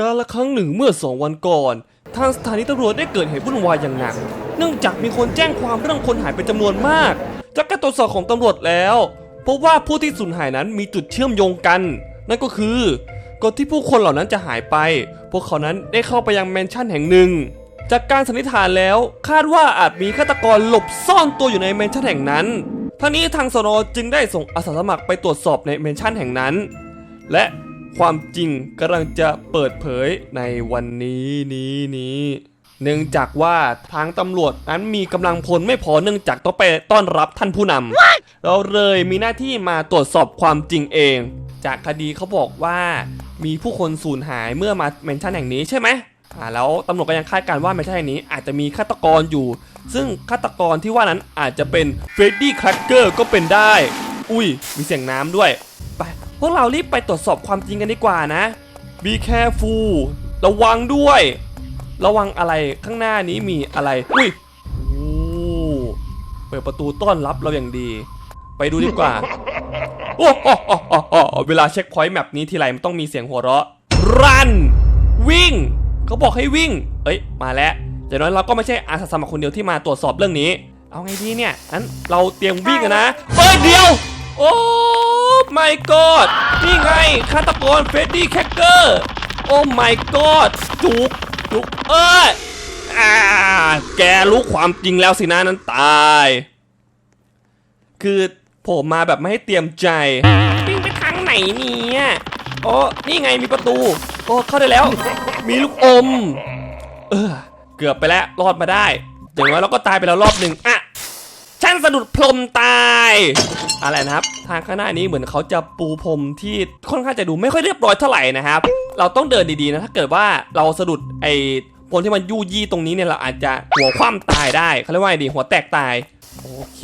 การละครั้งหนึ่งเมื่อสองวันก่อน ทางสถานีตำรวจได้เกิดเหตุวุ่นวายอย่างหนัก เนื่องจากมีคนแจ้งความเรื่องคนหายเป็นจำนวนมาก จากการตรวจสอบของตำรวจแล้วพบว่าผู้ที่สูญหายนั้นมีจุดเชื่อมโยงกัน นั่นก็คือก่อนที่ผู้คนเหล่านั้นจะหายไป พวกเขานั้นได้เข้าไปยังแมนชั่นแห่งหนึ่ง จากการสันนิษฐานแล้วคาดว่าอาจมีฆาตกรหลบซ่อนตัวอยู่ในแมนชั่นแห่งนั้นทั้งนี้ทางสนจึงได้ส่งอาสาสมัครไปตรวจสอบในแมนชั่นแห่งนั้น และ ความจริงกำลังจะเปิดเผยในวันนี้นี้นี้เนื่องจากว่าทางตำรวจนั้นมีกำลังพลไม่พอเนื่องจากต้องไปต้อนรับท่านผู้นำเราเลยมีหน้าที่มาตรวจสอบความจริงเอง จากคดีเขาบอกว่า มีผู้คนสูญหายเมื่อมาเมนชั่นแห่งนี้ใช่ไหมอ่าแล้วตำรวจก็ยังคาดการณ์ว่าเมนชั่นแห่งนี้อาจจะมีฆาตกรอยู่ ซึ่งฆาตกรที่ว่านั้นอาจจะเป็นเฟรดดี้แครกเกอร์ก็เป็นได้ อุ้ยมีเสียงน้ำด้วย วกเรารีบไปตรวจสอบความจริงกันดีกว่านะ Be careful ระวังด้วย ระวังอะไรข้างหน้านี้มีอะไร อุ้ยโอ้เปิดประตูต้อนรับเราอย่างดี ไปดูดีกว่า โอ้โหเวลาเช็คพอยต์แมปนี้ทีไรมันต้องมีเสียงหัวเราะ run วิ่ง เขาบอกให้วิ่ง เอ้ย มาแล้วอย่างน้อยเราก็ไม่ใช่อาสาสมัครคนเดียวที่มาตรวจสอบเรื่องนี้ เอาไงดีเนี่ยนั้นเราเตรียมวิ่งกันนะเฮ้ยเดียว โอ้ my god นี่ไงฆาตกรเฟรดดี้แคคเกอร์ โอ้ my god จุกจุกเอ้ยอ่าแกรู้ความจริงแล้วสินะนั้นตาย คือผมมาแบบไม่ให้เตรียมใจวิ่งไปทางไหนเนี่ยโอ้นี่ไงมีประตู โอ้เข้าได้แล้ว มีลูกอม เออ เกือบไปแล้วรอดมาได้อย่างน้อยเราก็ตายไปแล้วรอบหนึ่งอะฉันสะดุดพรมตาย อะไรนะครับ ทางข้างหน้านี้เหมือนเขาจะปูพรมที่ค่อนข้างจะดูไม่ค่อยเรียบร้อยเท่าไหร่นะครับ เราต้องเดินดีๆนะถ้าเกิดว่าเราสะดุดไอ้พรมที่มันยู่ยี่ตรงนี้เนี่ยเราอาจจะหัวคว่ำตายได้เขาเรียกว่าไงดีหัวแตกตายโอเค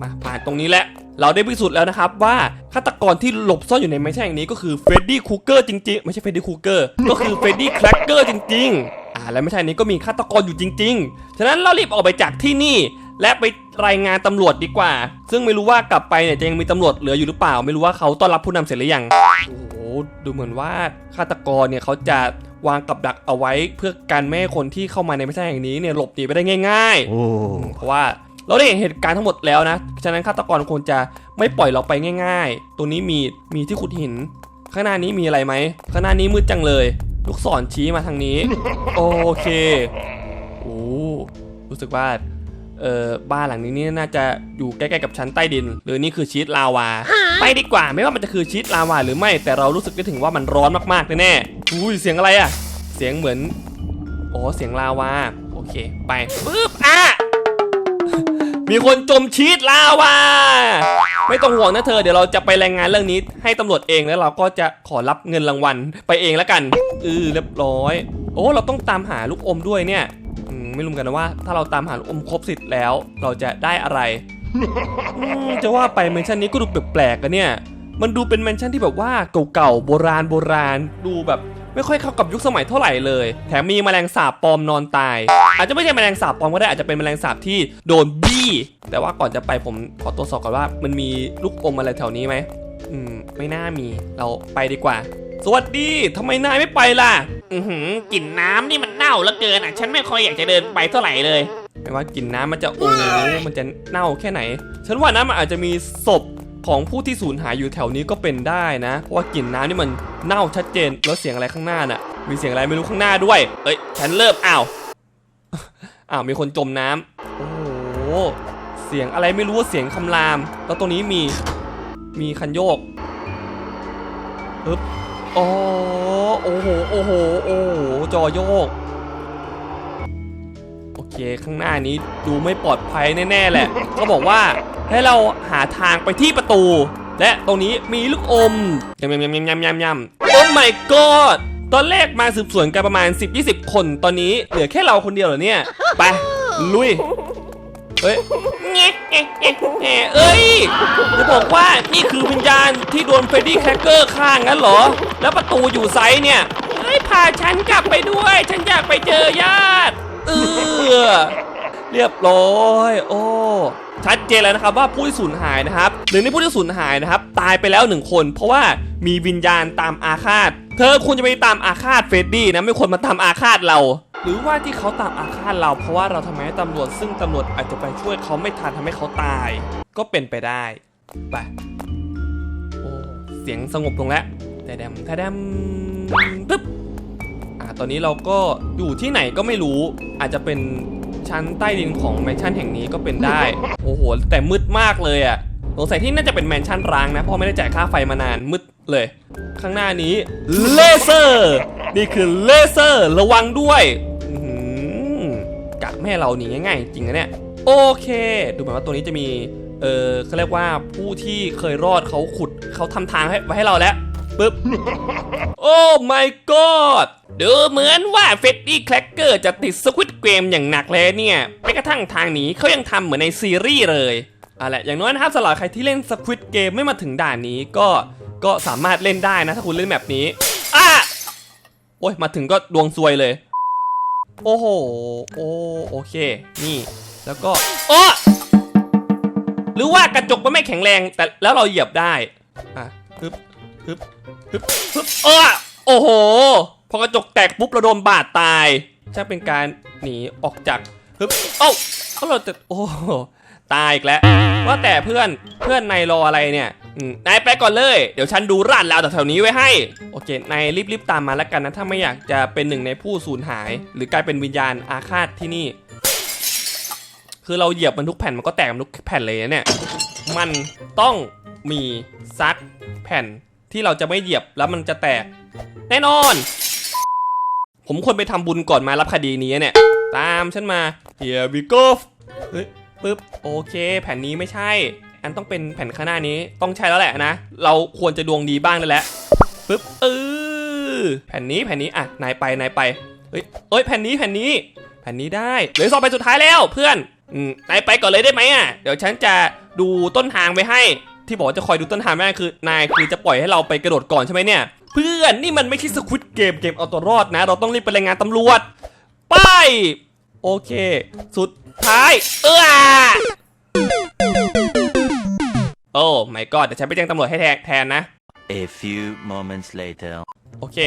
มาผ่านตรงนี้แหล้วเราได้พิสูจน์แล้วนะครับว่าฆาตกรที่หลบซ่อนอยู่ในไม่ใช่งนี้ก็คือเฟรดดี้คูเกอร์จริงๆ ไม่ใช่เฟรดดี้คูเกอร์ก็คือเฟรดดี้แครกเกอร์จริง ๆ อ่าและไม่ใช่นี้ก็มีฆาตกรอยู่จริง ๆ ฉะนั้นเรารีบออกไปจากที่นี่ และไปรายงานตำรวจดีกว่า ซึ่งไม่รู้ว่ากลับไปเนี่ยจะยังมีตำรวจเหลืออยู่หรือเปล่า ไม่รู้ว่าเขาต้อนรับผู้นำเสร็จหรือยังโอ้โหดูเหมือนว่าฆาตกรเนี่ยเขาจะวางกับดักเอาไว้เพื่อการไม่ให้คนที่เข้ามาในไม่ใช่แห่งนี้เนี่ยหลบหนีไปได้ง่ายๆโอ้เพราะว่าเราได้เห็นเหตุการณ์ทั้งหมดแล้วนะ ฉะนั้นฆาตกรควรจะไม่ปล่อยเราไปง่าย ๆตรงนี้มีมีที่ขุดหิน ข้างหน้านี้มีอะไรไหม ข้างหน้านี้มืดจังเลย ลูกศรชี้มาทางนี้ โอเค โอ้ รู้สึกว่า เอ่อบ้านหลังนี้นี่น่าจะอยู่ใกล้ๆกับชั้นใต้ดิน หรือนี่คือชีตลาวา ไปดีกว่าไม่ว่ามันจะคือชีตลาวาหรือไม่แต่เรารู้สึกได้ถึงว่ามันร้อนมากๆแน่ๆอุ้ยเสียงอะไรอะเสียงเหมือนอ๋อเสียงลาวาโอเค ไปปึ๊บอะมีคนจมชีตลาวา ไม่ต้องห่วงนะเธอเดี๋ยวเราจะไปรายงานเรื่องนี้ ให้ตำรวจเองแล้วเราก็จะขอรับเงินรางวัลไปเองแล้วกันเออเรียบร้อย โอ้เราต้องตามหาลูกอมด้วยเนี่ยอืม ไม่รู้กันนะว่า ถ้าเราตามหาลูกอมครบสิทธิ์แล้ว เราจะได้อะไรจะว่าไปแมนชั่นนี้ก็ดูแปลกๆกันเนี่ย มันดูเป็นแมนชั่นที่แบบว่าเก่าๆโบราณโบราณดูแบบไม่ค่อยเข้ากับยุคสมัยเท่าไหร่เลย แถมมีแมลงสาบปลอมนอนตาย อาจจะไม่ใช่แมลงสาบปลอมก็ได้อาจจะเป็นแมลงสาบที่โดนบี้ แต่ว่าก่อนจะไปผมขอตรวจสอบก่อนว่า มันมีลูกอมอะไรแถวนี้ไหมอืม ไม่น่ามีเราไปดีกว่า สวัสดีทำไมนายไม่ไปล่ะ อือหือกลิ่นน้ำนี่มันาเหลือเกินอะ ฉันไม่ค่อยอยากจะเดินไปเท่าไหร่เลย ไม่ว่ากลิ่นน้ำมันจะโอ้โหมันจะเน่าแค่ไหน ฉันว่าน้ำมันอาจจะมีศพของผู้ที่สูญหายอยู่แถวนี้ก็เป็นได้นะ เพราะว่ากลิ่นน้ำนี่มันเน่าชัดเจน แล้วเสียงอะไรข้างหน้าน่ะ มีเสียงอะไรไม่รู้ข้างหน้าด้วย เอ้ย ฉันเริ่มอ้าว อ้าว มีคนจมน้ำโอ้โห เสียงอะไรไม่รู้ว่าเสียงคำราม แล้วตรงนี้มี มีคันโยกปึ๊บอ๋อโอ้โห โอ้โห โอ้โห จอโยก ข้างหน้านี้ดูไม่ปลอดภัยแน่ๆแหละเขาบอกว่าให้เราหาทางไปที่ประตู และตรงนี้มีลูกอมยำยำยำยำยำยำยำโอ้ my god ตอนแรกมาสืบสวนกันประมาณ 10-20 คน ตอนนี้เหลือแค่เราคนเดียวเหรอเนี่ย ไปลุยเฮ้ยเงี้ยเงี้ยเงี้ยแหมเอ้ยจะบอกว่านี่คือวิญญาณที่โดนเฟรดดี้แครกเกอร์ฆ่างั้นเหรอ แล้วประตูอยู่ไซส์เนี่ยเฮ้ยพาฉันกลับไปด้วย ฉันอยากไปเจอญาติ อเรียบร้อยโอ้ชัดเจนแล้วนะครับว่าผู้ที่สูญหายนะครับหนึ่งในผู้ที่สูญหายนะครับ ตายไปแล้วหนึ่งคน เพราะว่ามีวิญญาณตามอาฆาต เธอควรจะไปตามอาฆาตเฟรดดี้นะไม่ควรมาตามอาฆาตเรา หรือว่าที่เขาตามอาฆาตเรา เพราะว่าเราทำให้ตำรวจซึ่งตำรวจอาจจะไปช่วยเขาไม่ทันทำให้เขาตาย ก็เป็นไปได้ไปโอ้เสียงสงบลงแล้วแต่ดมแต่ดมปึ๊บ ตอนนี้เราก็อยู่ที่ไหนก็ไม่รู้ อาจจะเป็นชั้นใต้ดินของแมนชั่นแห่งนี้ก็เป็นได้ โอ้โห แต่มืดมากเลยอะ่ะสงสัยที่น่าจะเป็นแมนชั่นร้างนะเพราะไม่ได้จ่ายค่าไฟมานานมืดเลย ข้างหน้านี้เลเซอร์ นี่คือเลเซอร์ระวังด้วยอื้อหือกะแม่เราหนีง่ายๆจริงนะเนี่ยโอเค ดูเหมือนว่าตัวนี้จะมีเออเขาเรียกว่าผู้ที่เคยรอดเขาขุดเขาทำทางให้ไว้ให้เราแล้ว ปึ๊บ โอ้ my god ดูเหมือนว่าเฟดดี้แคลกเกอร์จะติดสควิตเกมอย่างหนักเลยเนี่ยไปกระทั่งทางหนี้เขายังทำเหมือนในซีรีส์เลยอะแหละอย่างน้อยนะครับสำหรับใครที่เล่น Squid Game ไม่มาถึงด่านนี้ก็ก็สามารถเล่นได้นะ ถ้าคุณเล่นแบบนี้อะโอ้ยมาถึงก็ดวงซวยเลย โอ้โหโอ้โอเค นี่ แล้วก็โอ้หรือว่ากระจกมันไม่แข็งแรงแต่แล้วเราเหยียบได้อะฮึบ ฮึบฮึบฮึบเออโอ้โห พอกระจกแตกปุ๊บเราโดนบาดตายจะเป็นการหนีออกจากฮึบเอ้าเขาเราจะโอ้โหตายอีกแล้วว่าแต่เพื่อนเพื่อนนายรออะไรเนี่ยนายไปก่อนเลย เดี๋ยวฉันดูร้านราวแถวๆนี้ไว้ให้ โอเคนายรีบๆตามมาแล้วกันนะ ถ้าไม่อยากจะเป็นหนึ่งในผู้สูญหาย หรือกลายเป็นวิญญาณอาฆาตที่นี่ คือเราเหยียบมันทุกแผ่นมันก็แตกมันทุกแผ่นเลยนะเนี่ย มันต้องมีซักแผ่น ที่เราจะไม่เหยียบแล้วมันจะแตก แน่นอน ผมควรไปทำบุญก่อนมารับคดีนี้เนี่ย ตามฉันมา here we go เฮ้ยปึ๊บโอเค แผ่นนี้ไม่ใช่ อันต้องเป็นแผ่นข้างหน้านี้ต้องใช่แล้วแหละนะ เราควรจะดวงดีบ้างแล้วแหละปึ๊บเออแผ่นนี้แผ่นนี้อะนายไปนายไปเฮ้ยเอ้ยแผ่นนี้แผ่นนี้ แผ่นนี้ได้เหลือสองแผ่นสุดท้ายแล้วเพื่อนอืมนายไปก่อนเลยได้ไหมอะเดี๋ยวฉันจะดูต้นทางไว้ให้ ที่บอกว่าจะคอยดูต้นทางไม่ได้คือนายคือจะปล่อยให้เราไปกระโดดก่อนใช่ไหมเนี่ย เพื่อนนี่มันไม่ใช่สควิตเกมเกมเอาตัวรอดนะ เราต้องรีบไปรายงานตำรวจ ไป โอเค สุดท้าย เออโอ้ไม่ก็เดี๋ยวฉันไปแจ้งตำรวจให้แทนแทนนะ A few moments later. โอเค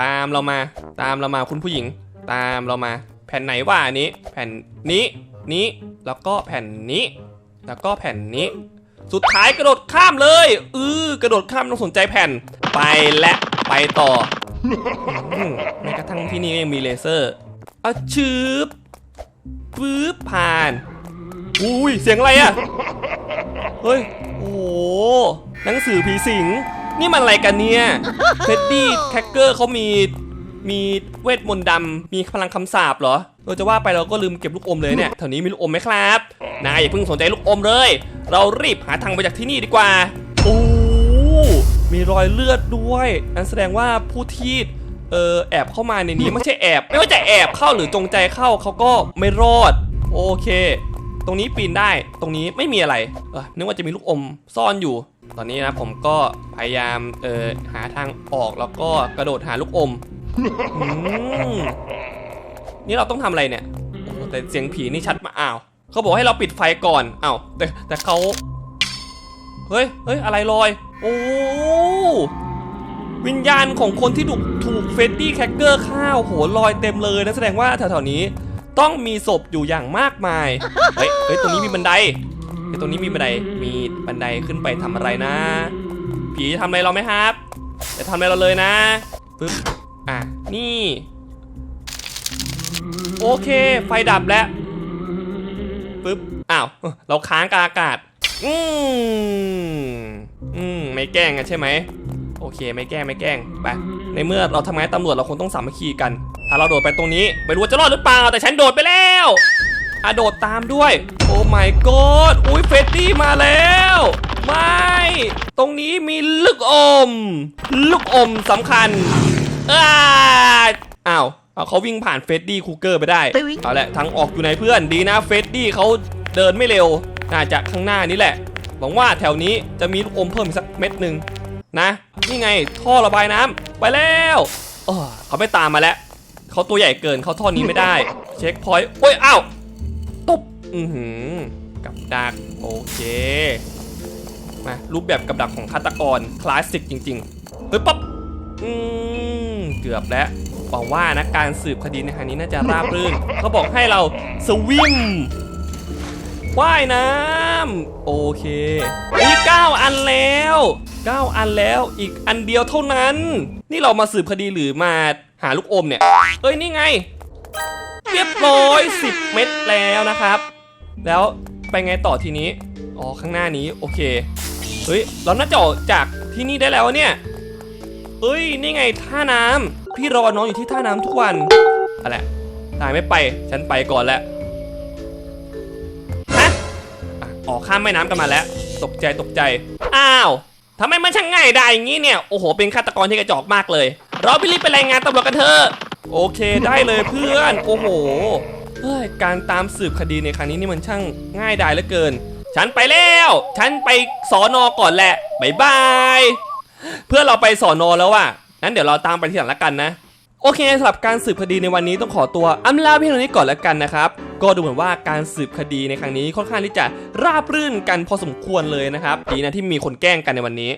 ตามเรามา ตามเรามาคุณผู้หญิง ตามเรามา แผ่นไหนว่าอันนี้ แผ่นนี้ นี้ แล้วก็แผ่นนี้ แล้วก็แผ่นนี้ สุดท้ายกระโดดข้ามเลยอือกระโดดข้ามต้องสนใจแผ่น ไปและไปต่ออแม้กระทั่งที่นี่ยังมีเลเซอร์อะชืบปึ๊บผ่านอุ้ยเสียงอะไรอะเฮ้ยโอ้หนังสือผีสิง นี่มันอะไรกันเนี่ยเฟดดี้แคคเกอร์เขามีมีเวทมนต์ดำมีพลังคำสาปเหรอเราจะว่าไปเราก็ลืมเก็บลูกอมเลยเนี่ยแถวนี้มีลูกอมไหมครับ นายอย่าเพิ่งสนใจลูกอมเลย เรารีบหาทางไปจากที่นี่ดีกว่าโอ้มีรอยเลือดด้วยนั่นแสดงว่าผู้ที่เออแอบเข้ามาในนี้ไม่ใช่แอบ ไม่ว่าจะแอบเข้าหรือจงใจเข้าเขาก็ไม่รอด โอเค ตรงนี้ปีนได้ตรงนี้ไม่มีอะไรเออนึกว่าจะมีลูกอมซ่อนอยู่ ตอนนี้นะผมก็พยายามเออหาทางออกแล้วก็กระโดดหาลูกอมอืมนี่เราต้องทำอะไรเนี่ยแต่เสียงผีนี่ชัดมาอ้าว เขาบอกให้เราปิดไฟก่อนเอ้าแต่แต่เขาเฮ้ยเฮ้ยอะไรลอย โอ้วิญญาณของคนที่ถูกถูกเฟดดี้แคคเกอร์ฆ่าโหลอยเต็มเลยนะแสดงว่าแถวๆนี้ต้องมีศพอยู่อย่างมากมาย เฮ้ยเฮ้ยตรงนี้มีบันไดเฮ้ยตรงนี้มีบันได มีบันไดขึ้นไปทำอะไรนะ ผีจะทำอะไรเราไหมครับจะทำอะไรเราเลยนะปึ๊บ อะ นี่ โอเค ไฟดับแล้ว ปึ๊บอ้าว เราค้างกาอากาศ อืมอืมไม่แกล้งกันใช่ไหม โอเค ไม่แกล้งไม่แกล้งไป ในเมื่อเราทำงานตำรวจเราคงต้องสามัคคีกัน ถ้าเราโดดไปตรงนี้ ไม่รู้ว่าจะรอดหรือเปล่า แต่ฉันโดดไปแล้วอะโดดตามด้วย โอ้ my god อุ้ยเฟดดี้มาแล้ว ไม่ ตรงนี้มีลูกอม ลูกอมสำคัญอ้าอ้าว เอาเขาวิ่งผ่านเฟดดี้คูเกอร์ไปได้เอาละทางออกอยู่ไหนเพื่อนดีนะเฟดดี้เขาเดินไม่เร็ว น่าจะข้างหน้านี้แหละหวังว่าแถวนี้จะมีลูกอมเพิ่มอีกสักเม็ดหนึ่งนะนี่ไงท่อระบายน้ำไปแล้วเออเขาไม่ตามมาแล้วเขาตัวใหญ่เกินเขาท่อนี้ไม่ได้ เช็คพอยต์โอ้ยอ้าวตบอือหือกับดักโอเคมารูปแบบกับดักของฆาตกรคลาสสิกจริงๆเฮ้ยปั๊บอืมเกือบแล้ว หวังว่านะการสืบคดีในครั้งนี้น่าจะราบรื่นเขาบอกให้เราสวิมว่ายน้ำโอเคนี่9อันแล้ว 9 อันแล้วอีกอันเดียวเท่านั้น นี่เรามาสืบคดีหรือมาหาลูกอมเนี่ย เอ้ยนี่ไง เรียบร้อย 10 เม็ดแล้วนะครับ แล้วไปไงต่อทีนี้ อ๋อข้างหน้านี้โอเค เฮ้ย เราน่าจะออกจากที่นี่ได้แล้วเนี่ย เอ้ยนี่ไงท่าน้ำ พี่รอน้องอยู่ที่ท่าน้ำทุกวันอะไรตายไม่ไป ฉันไปก่อนแล้วฮะอะอข้ามแม่น้ำกันมาแล้ว ตกใจตกใจ อ้าวทำไมมันช่างง่ายได้อย่างนี้เนี่ย โอ้โห เป็นฆาตกรที่กระจอกมากเลย เราไปรีบไปรายงานตำรวจกันเถอะ โอเคได้เลยเพื่อน โอ้โหเฮ้ยการตามสืบคดีในครั้งนี้นี่มันช่างง่ายดายเหลือเกิน ฉันไปแล้ว ฉันไปสอนอก่อนแหละบายบาย เพื่อนเราไปสอนอแล้วว่ะ งั้นเดี๋ยวเราตามไปที่หลังละกันนะโอเคสำหรับการสืบคดีในวันนี้ต้องขอตัวอำลาเพียงเท่านี้ก่อนแล้วกันนะครับก็ดูเหมือนว่าการสืบคดีในครั้งนี้ค่อนข้างที่จะราบรื่นกันพอสมควรเลยนะครับดีนะที่มีคนแกล้งกันในวันนี้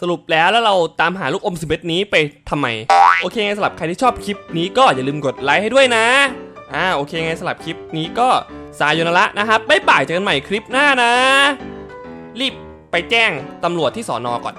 สรุปแล้วแล้วเราตามหาลูกอมสิบเอ็ดนี้ไปทำไม โอเคไงสำหรับใครที่ชอบคลิปนี้ก็อย่าลืมกดไลค์ให้ด้วยนะอ่าโอเคไงสำหรับคลิปนี้ก็สายโยนละนะครับบ๊ายบายเจอกันใหม่คลิปหน้านะ รีบไปแจ้งตำรวจที่สอนอก่อน